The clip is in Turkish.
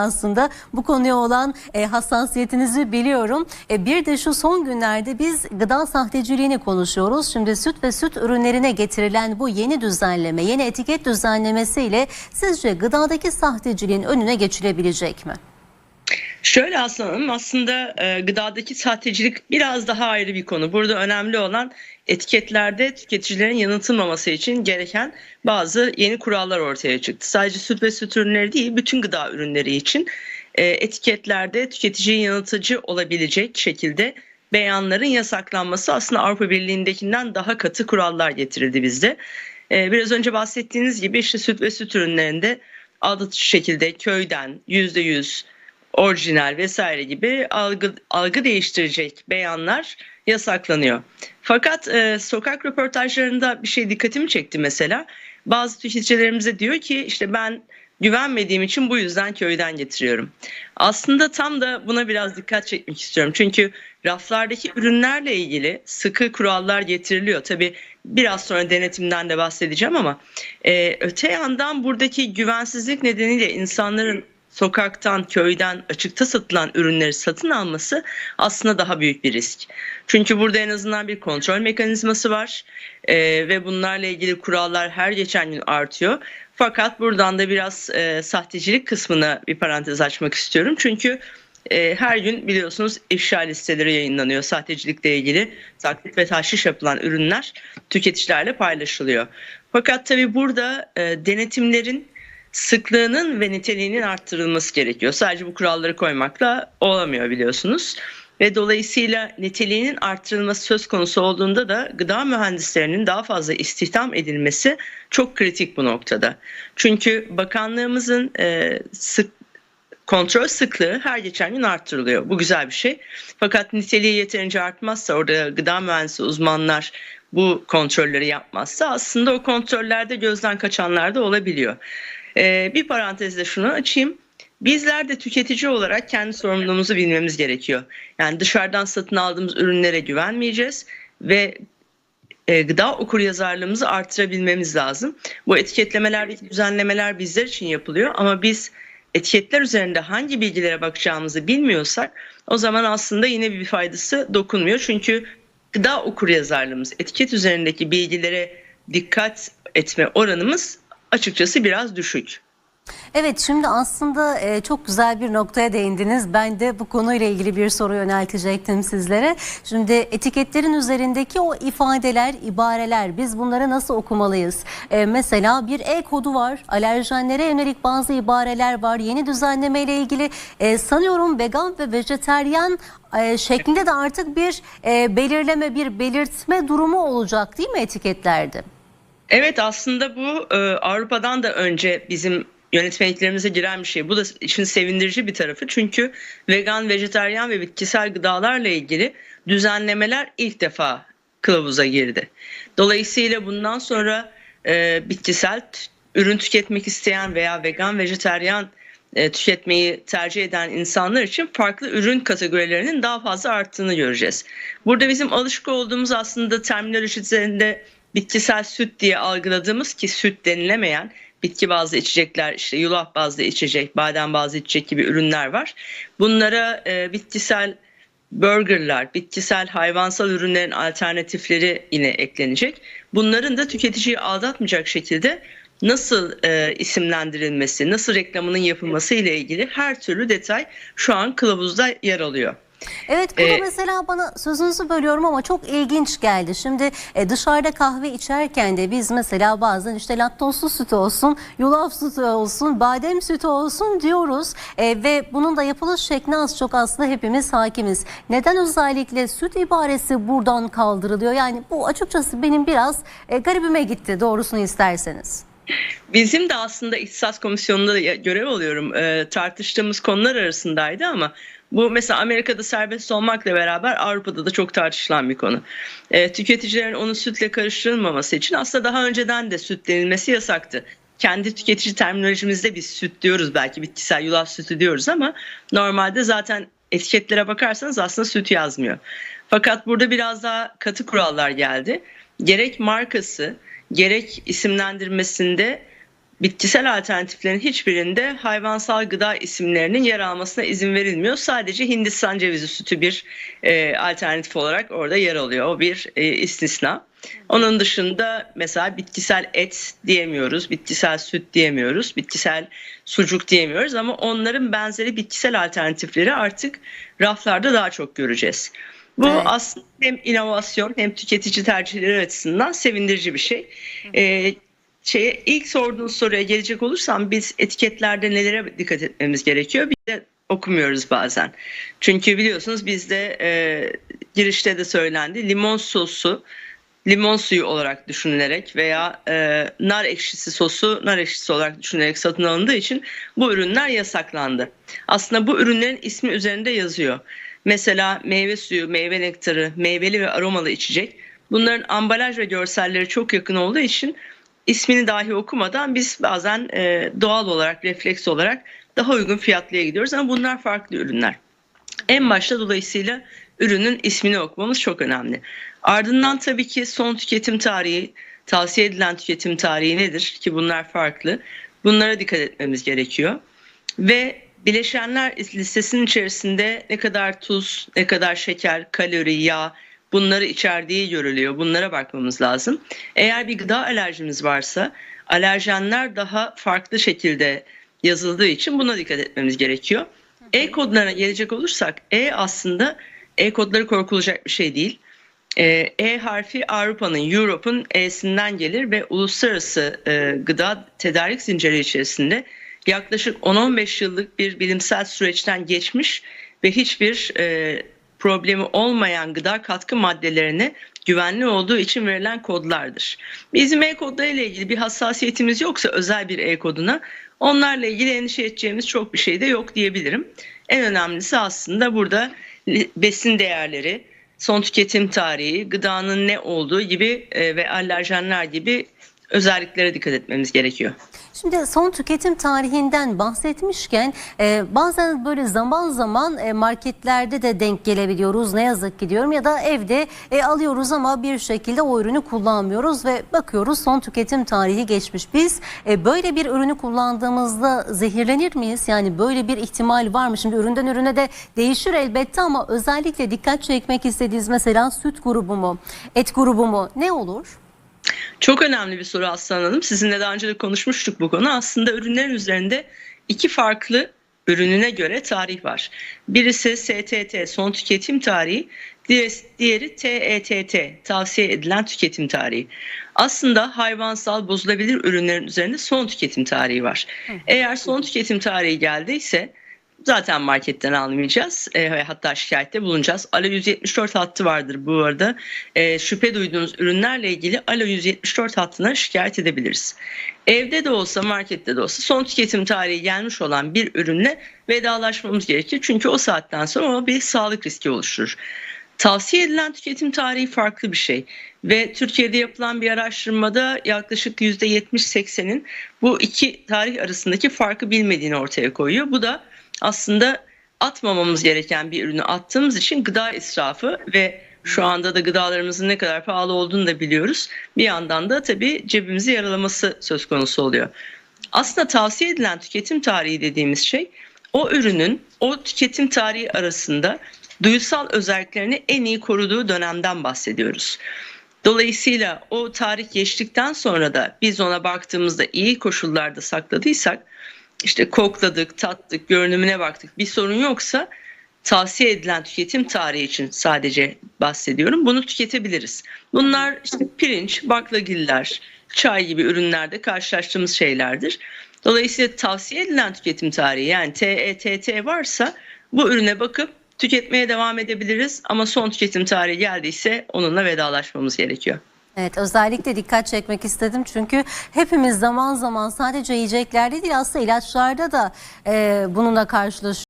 aslında bu konuya olan e, hassasiyetinizi biliyorum. E, bir de şu son günlerde biz gıda sahteciliğini konuşuyoruz. Şimdi süt ve süt ürünlerine getirilen bu yeni düzenleme, yeni etiket düzenlemesiyle sizce gıdadaki sahteciliğin önüne geçilebilecek mi? Şöyle aslanım aslında e, gıdadaki sahtecilik biraz daha ayrı bir konu. Burada önemli olan etiketlerde tüketicilerin yanıltılmaması için gereken bazı yeni kurallar ortaya çıktı. Sadece süt ve süt ürünleri değil bütün gıda ürünleri için e, etiketlerde tüketiciyi yanıltıcı olabilecek şekilde beyanların yasaklanması aslında Avrupa Birliği'ndekinden daha katı kurallar getirildi bizde. E, biraz önce bahsettiğiniz gibi işte süt ve süt ürünlerinde aldatıcı şekilde köyden %100 orijinal vesaire gibi algı, algı değiştirecek beyanlar yasaklanıyor. Fakat e, sokak röportajlarında bir şey dikkatimi çekti mesela. Bazı tüketicilerimize diyor ki işte ben güvenmediğim için bu yüzden köyden getiriyorum. Aslında tam da buna biraz dikkat çekmek istiyorum. Çünkü raflardaki ürünlerle ilgili sıkı kurallar getiriliyor. Tabii biraz sonra denetimden de bahsedeceğim ama e, öte yandan buradaki güvensizlik nedeniyle insanların sokaktan, köyden açıkta satılan ürünleri satın alması aslında daha büyük bir risk. Çünkü burada en azından bir kontrol mekanizması var e, ve bunlarla ilgili kurallar her geçen gün artıyor. Fakat buradan da biraz e, sahtecilik kısmına bir parantez açmak istiyorum. Çünkü e, her gün biliyorsunuz ifşa listeleri yayınlanıyor. Sahtecilikle ilgili taklit ve tahşiş yapılan ürünler tüketicilerle paylaşılıyor. Fakat tabii burada e, denetimlerin sıklığının ve niteliğinin arttırılması gerekiyor. Sadece bu kuralları koymakla olamıyor biliyorsunuz. Ve dolayısıyla niteliğinin arttırılması söz konusu olduğunda da gıda mühendislerinin daha fazla istihdam edilmesi çok kritik bu noktada. Çünkü bakanlığımızın e, sık kontrol sıklığı her geçen gün arttırılıyor. Bu güzel bir şey. Fakat niteliği yeterince artmazsa orada gıda mühendisi uzmanlar bu kontrolleri yapmazsa aslında o kontrollerde gözden kaçanlar da olabiliyor. Ee, bir parantezde şunu açayım. Bizler de tüketici olarak kendi sorumluluğumuzu bilmemiz gerekiyor. Yani dışarıdan satın aldığımız ürünlere güvenmeyeceğiz ve e, gıda okuryazarlığımızı artırabilmemiz lazım. Bu etiketlemelerdeki düzenlemeler bizler için yapılıyor ama biz etiketler üzerinde hangi bilgilere bakacağımızı bilmiyorsak o zaman aslında yine bir faydası dokunmuyor. Çünkü gıda okuryazarlığımız, etiket üzerindeki bilgilere dikkat etme oranımız açıkçası biraz düşük. Evet şimdi aslında e, çok güzel bir noktaya değindiniz. Ben de bu konuyla ilgili bir soru yöneltecektim sizlere. Şimdi etiketlerin üzerindeki o ifadeler, ibareler biz bunları nasıl okumalıyız? E, mesela bir E kodu var. Alerjenlere yönelik bazı ibareler var. Yeni düzenleme ile ilgili e, sanıyorum vegan ve vejeteryan e, şeklinde de artık bir belirleme, bir belirtme durumu olacak değil mi etiketlerde? Evet aslında bu e, Avrupa'dan da önce bizim yönetmeliklerimize giren bir şey. Bu da işin sevindirici bir tarafı. Çünkü vegan, vejeteryan ve bitkisel gıdalarla ilgili düzenlemeler ilk defa kılavuza girdi. Dolayısıyla bundan sonra e, bitkisel ürün tüketmek isteyen veya vegan, vejeteryan e, tüketmeyi tercih eden insanlar için farklı ürün kategorilerinin daha fazla arttığını göreceğiz. Burada bizim alışık olduğumuz aslında terminoloji üzerinde bitkisel süt diye algıladığımız ki süt denilemeyen bitki bazlı içecekler işte yulaf bazlı içecek, badem bazlı içecek gibi ürünler var. Bunlara e, bitkisel burgerlar, bitkisel hayvansal ürünlerin alternatifleri yine eklenecek. Bunların da tüketiciyi aldatmayacak şekilde nasıl e, isimlendirilmesi, nasıl reklamının yapılması ile ilgili her türlü detay şu an kılavuzda yer alıyor. Evet bu da Ee, mesela bana sözünüzü bölüyorum ama çok ilginç geldi. Şimdi e, dışarıda kahve içerken de biz mesela bazen işte laktozlu sütü olsun, yulaf sütü olsun, badem sütü olsun diyoruz. E, ve bunun da yapılış şekline az çok aslında hepimiz hakimiz. Neden özellikle süt ibaresi buradan kaldırılıyor? Yani bu açıkçası benim biraz e, garibime gitti doğrusunu isterseniz. Bizim de aslında İhtisas Komisyonu'nda da görev alıyorum. Ee, tartıştığımız konular arasındaydı ama bu mesela Amerika'da serbest olmakla beraber Avrupa'da da çok tartışılan bir konu. Ee, tüketicilerin onu sütle karıştırılmaması için aslında daha önceden de süt denilmesi yasaktı. Kendi tüketici terminolojimizde biz süt diyoruz belki bitkisel yulaf sütü diyoruz ama normalde zaten etiketlere bakarsanız aslında süt yazmıyor. Fakat burada biraz daha katı kurallar geldi. Gerek markası gerek isimlendirmesinde bitkisel alternatiflerin hiçbirinde hayvansal gıda isimlerinin yer almasına izin verilmiyor. Sadece Hindistan cevizi sütü bir e, alternatif olarak orada yer alıyor. O bir e, istisna. Onun dışında mesela bitkisel et diyemiyoruz, bitkisel süt diyemiyoruz, bitkisel sucuk diyemiyoruz ama onların benzeri bitkisel alternatifleri artık raflarda daha çok göreceğiz. Bu Evet. aslında hem inovasyon hem tüketici tercihleri açısından sevindirici bir şey. Ee, şeye ilk sorduğunuz soruya gelecek olursam biz etiketlerde nelere dikkat etmemiz gerekiyor? Bir de okumuyoruz bazen. Çünkü biliyorsunuz bizde e, girişte de söylendi limon sosu limon suyu olarak düşünülerek veya e, nar ekşisi sosu nar ekşisi olarak düşünülerek satın alındığı için bu ürünler yasaklandı. Aslında bu ürünlerin ismi üzerinde yazıyor. Mesela meyve suyu, meyve nektarı, meyveli ve aromalı içecek. Bunların ambalaj ve görselleri çok yakın olduğu için ismini dahi okumadan biz bazen e, doğal olarak, refleks olarak daha uygun fiyatlıya gidiyoruz ama bunlar farklı ürünler. En başta dolayısıyla ürünün ismini okumamız çok önemli. Ardından tabii ki son tüketim tarihi, tavsiye edilen tüketim tarihi nedir ki bunlar farklı. Bunlara dikkat etmemiz gerekiyor. Ve bileşenler listesinin içerisinde ne kadar tuz, ne kadar şeker, kalori, yağ bunları içerdiği görülüyor. Bunlara bakmamız lazım. Eğer bir gıda alerjimiz varsa alerjenler daha farklı şekilde yazıldığı için buna dikkat etmemiz gerekiyor. E kodlarına gelecek olursak E aslında E kodları korkulacak bir şey değil. E, E harfi Avrupa'nın, Europe'un E'sinden gelir ve uluslararası e, gıda tedarik zinciri içerisinde yaklaşık 10-15 yıllık bir bilimsel süreçten geçmiş ve hiçbir e, problemi olmayan gıda katkı maddelerine güvenli olduğu için verilen kodlardır. Bizim e-kodları ile ilgili bir hassasiyetimiz yoksa özel bir e-koduna onlarla ilgili endişe edeceğimiz çok bir şey de yok diyebilirim. En önemlisi aslında burada besin değerleri, son tüketim tarihi, gıdanın ne olduğu gibi e, ve alerjenler gibi özelliklere dikkat etmemiz gerekiyor. Şimdi son tüketim tarihinden bahsetmişken e, bazen böyle zaman zaman e, marketlerde de denk gelebiliyoruz. Ne yazık ki diyorum ya da evde e, alıyoruz ama bir şekilde o ürünü kullanmıyoruz ve bakıyoruz son tüketim tarihi geçmiş. Biz e, böyle bir ürünü kullandığımızda zehirlenir miyiz? Yani böyle bir ihtimal var mı? Şimdi üründen ürüne de değişir elbette ama özellikle dikkat çekmek istediğiniz mesela süt grubu mu, et grubu mu ne olur? Çok önemli bir soru Aslan Hanım. Sizinle daha önce de konuşmuştuk bu konu. Aslında ürünlerin üzerinde iki farklı ürününe göre tarih var. Birisi STT son tüketim tarihi, diğeri- TETT tavsiye edilen tüketim tarihi. Aslında hayvansal bozulabilir ürünlerin üzerinde son tüketim tarihi var. Eğer son tüketim tarihi geldiyse zaten marketten almayacağız. E, hatta şikayette bulunacağız. Alo 174 hattı vardır bu arada. E, şüphe duyduğunuz ürünlerle ilgili Alo 174 hattına şikayet edebiliriz. Evde de olsa markette de olsa son tüketim tarihi gelmiş olan bir ürünle vedalaşmamız gerekir. Çünkü o saatten sonra o bir sağlık riski oluşturur. Tavsiye edilen tüketim tarihi farklı bir şey ve Türkiye'de yapılan bir araştırmada yaklaşık %70-80'in bu iki tarih arasındaki farkı bilmediğini ortaya koyuyor. Bu da aslında atmamamız gereken bir ürünü attığımız için gıda israfı ve şu anda da gıdalarımızın ne kadar pahalı olduğunu da biliyoruz. Bir yandan da tabii cebimizi yaralaması söz konusu oluyor. Aslında tavsiye edilen tüketim tarihi dediğimiz şey o ürünün o tüketim tarihi arasında duyusal özelliklerini en iyi koruduğu dönemden bahsediyoruz. Dolayısıyla o tarih geçtikten sonra da biz ona baktığımızda iyi koşullarda sakladıysak işte kokladık, tattık, görünümüne baktık bir sorun yoksa tavsiye edilen tüketim tarihi için sadece bahsediyorum. Bunu tüketebiliriz. Bunlar işte pirinç, baklagiller, çay gibi ürünlerde karşılaştığımız şeylerdir. Dolayısıyla tavsiye edilen tüketim tarihi yani TETT varsa bu ürüne bakıp tüketmeye devam edebiliriz ama son tüketim tarihi geldiyse onunla vedalaşmamız gerekiyor. Evet özellikle dikkat çekmek istedim çünkü hepimiz zaman zaman sadece yiyeceklerde değil aslında ilaçlarda da e, bununla karşılaşıyoruz.